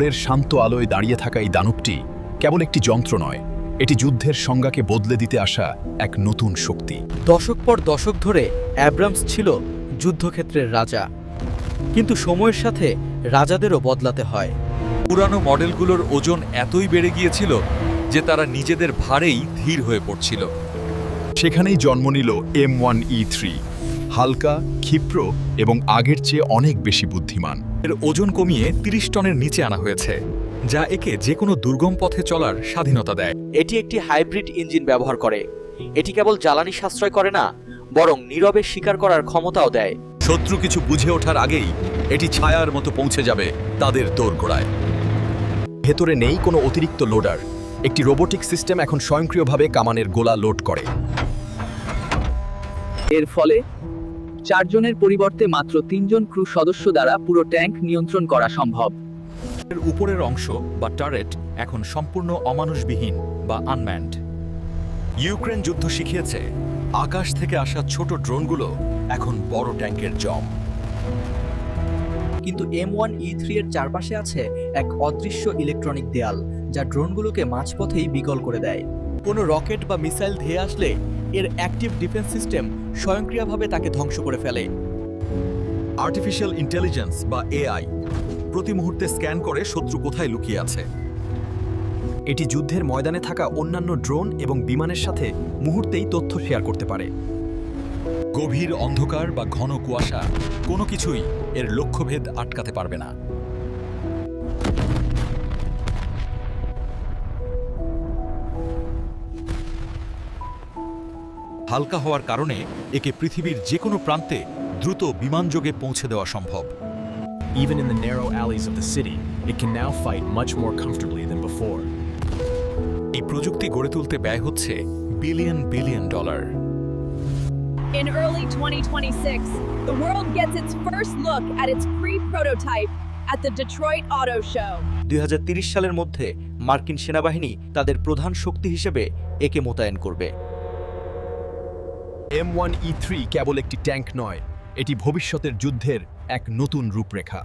ভোরের শান্ত আলোয় দাঁড়িয়ে থাকা এই দানবটি কেবল একটি যন্ত্র নয় এটি যুদ্ধের সংজ্ঞাকে বদলে দিতে আসা এক নতুন শক্তি। দশক পর দশক ধরে অ্যাব্রামস ছিল যুদ্ধক্ষেত্রের রাজা। কিন্তু সময়ের সাথে রাজাদেরও বদলাতে হয়। পুরানো মডেলগুলোর ওজন এতই বেড়ে গিয়েছিল যে তারা নিজেদের ভারেই ধীর হয়ে পড়ছিল। সেখানেই জন্ম নিল এম ওয়ান ই থ্রি। হালকা ক্ষিপ্র এবং আগের চেয়ে অনেক বেশি বুদ্ধিমান। এর ওজন কমিয়ে ৩০ টনের নিচে আনা হয়েছে যা একে যে কোনো দুর্গম পথে চলার স্বাধীনতা দেয়। এটি একটি হাইব্রিড ইঞ্জিন ব্যবহার করে। এটি কেবল জ্বালানি সাশ্রয় করে না বরং নীরবে শিকার করার ক্ষমতাও দেয়। শত্রু কিছু বুঝে ওঠার আগেই এটি ছায়ার মতো পৌঁছে যাবে তাদের দোরগোড়ায়। ভেতরে নেই কোনো অতিরিক্ত লোডার। একটি রোবোটিক সিস্টেম এখন স্বয়ংক্রিয়ভাবে কামানের গোলা লোড করে। এর ফলে চারজনের পরিবর্তে মাত্র তিনজন ক্রু সদস্য দ্বারা পুরো ট্যাঙ্ক নিয়ন্ত্রণ করা সম্ভব। এর উপরের অংশ বা টারেট এখন সম্পূর্ণ অমানুষবিহীন বা আনম্যান্ড ইউক্রেন যুদ্ধ শিখিয়েছে আকাশ থেকে আসা ছোট ড্রোনগুলো এখন বড় ট্যাঙ্কের জম। কিন্তু এম ওয়ান ই থ্রি এর চারপাশে আছে এক অদৃশ্য ইলেকট্রনিক দেয়াল যা ড্রোনগুলোকে মাঝপথেই বিকল করে দেয়। কোনো রকেট বা মিসাইল ধেয়ে আসলে এর অ্যাক্টিভ ডিফেন্স সিস্টেম স্বয়ংক্রিয়ভাবে তাকে ধ্বংস করে ফেলে। আর্টিফিশিয়াল ইন্টেলিজেন্স বা এআই প্রতি মুহূর্তে স্ক্যান করে শত্রু কোথায় লুকিয়ে আছে। এটি যুদ্ধের ময়দানে থাকা অন্যান্য ড্রোন এবং বিমানের সাথে মুহূর্তেই তথ্য শেয়ার করতে পারে। গভীর অন্ধকার বা ঘন কুয়াশা কোনো কিছুই এর লক্ষ্যভেদ আটকাতে পারবে না। হালকা হওয়ার কারণে একে পৃথিবীর যে কোনো প্রান্তে দ্রুত বিমানযোগে পৌঁছে দেওয়া সম্ভব Even in the narrow alleys of the city, it can now fight much more comfortably than before. এই প্রযুক্তি গড়ে তুলতে ব্যয় হচ্ছে billion billion dollar In early 2026, the world gets its first look at its pre-prototype at the Detroit Auto Show. দুই সালের মধ্যে মার্কিন সেনাবাহিনী তাদের প্রধান শক্তি হিসেবে একে মোতায়েন করবে এম ওয়ান ই থ্রি কেবল একটি ট্যাঙ্ক নয় এটি ভবিষ্যতের যুদ্ধের এক নতুন রূপরেখা।